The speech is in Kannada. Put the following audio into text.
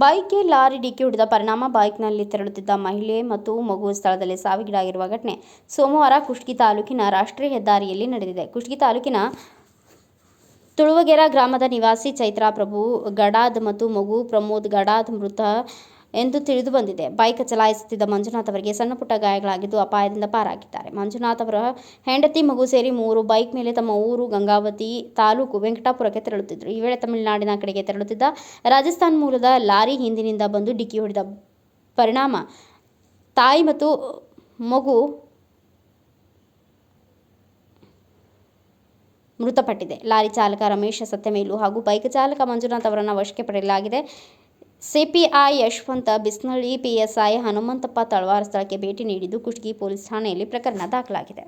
ಬೈಕ್ಗೆ ಲಾರಿ ಡಿಕ್ಕಿ ಹೊಡೆದ ಪರಿಣಾಮ ಬೈಕ್ನಲ್ಲಿ ತೆರಳುತ್ತಿದ್ದ ಮಹಿಳೆ ಮತ್ತು ಮಗು ಸ್ಥಳದಲ್ಲಿ ಸಾವಿಗೀಡಾಗಿರುವ ಘಟನೆ. ಸೋಮವಾರ ಕುಷ್ಟಗಿ ತಾಲೂಕಿನ ರಾಷ್ಟ್ರೀಯ ಹೆದ್ದಾರಿಯಲ್ಲಿ ನಡೆದಿದೆ. ಕುಷ್ಟಗಿ ತಾಲೂಕಿನ ತುಳುವಗೆರ ಗ್ರಾಮದ ನಿವಾಸಿ ಚೈತ್ರಾ ಪ್ರಭು ಗಡಾದ್ ಮತ್ತು ಮಗು ಪ್ರಮೋದ್ ಗಡಾದ್ ಮೃತ ಎಂದು ತಿಳಿದು ಬಂದಿದೆ. ಬೈಕ್ ಚಲಾಯಿಸುತ್ತಿದ್ದ ಮಂಜುನಾಥ್ ಅವರಿಗೆ ಸಣ್ಣಪುಟ್ಟ ಗಾಯಗಳಾಗಿದ್ದು ಅಪಾಯದಿಂದ ಪಾರಾಗಿದ್ದಾರೆ. ಮಂಜುನಾಥ್ ಅವರ ಹೆಂಡತಿ, ಮಗು ಸೇರಿ ಮೂರು ಬೈಕ್ ಮೇಲೆ ತಮ್ಮ ಊರು, ಗಂಗಾವತಿ ತಾಲೂಕು ವೆಂಕಟಾಪುರಕ್ಕೆ ತೆರಳುತ್ತಿದ್ದರು. ಈ ವೇಳೆ ತಮಿಳುನಾಡಿನ ಕಡೆಗೆ ತೆರಳುತ್ತಿದ್ದ ರಾಜಸ್ಥಾನ್ ಮೂಲದ ಲಾರಿ ಹಿಂದಿನಿಂದ ಬಂದು ಡಿಕ್ಕಿ ಹೊಡೆದ ಪರಿಣಾಮ ತಾಯಿ ಮತ್ತು ಮಗು ಮೃತಪಟ್ಟಿದೆ. ಲಾರಿ ಚಾಲಕ ರಮೇಶ ಸತ್ಯಮೇಲು ಹಾಗೂ ಬೈಕ್ ಚಾಲಕ ಮಂಜುನಾಥ್ ಅವರನ್ನು ವಶಕ್ಕೆ ಪಡೆಯಲಾಗಿದೆ. ಸಿಪಿಐ ಯಶವಂತ ಬಿಸ್ನಳ್ಳಿ ಪಿಎಸ್ಐ ಹನುಮಂತಪ್ಪ ತಳವಾರ ಸ್ಥಳಕ್ಕೆ ಭೇಟಿ ನೀಡಿದ್ದು ಕುಷ್ಟಗಿ ಪೊಲೀಸ್ ಠಾಣೆಯಲ್ಲಿ ಪ್ರಕರಣ ದಾಖಲಾಗಿದೆ.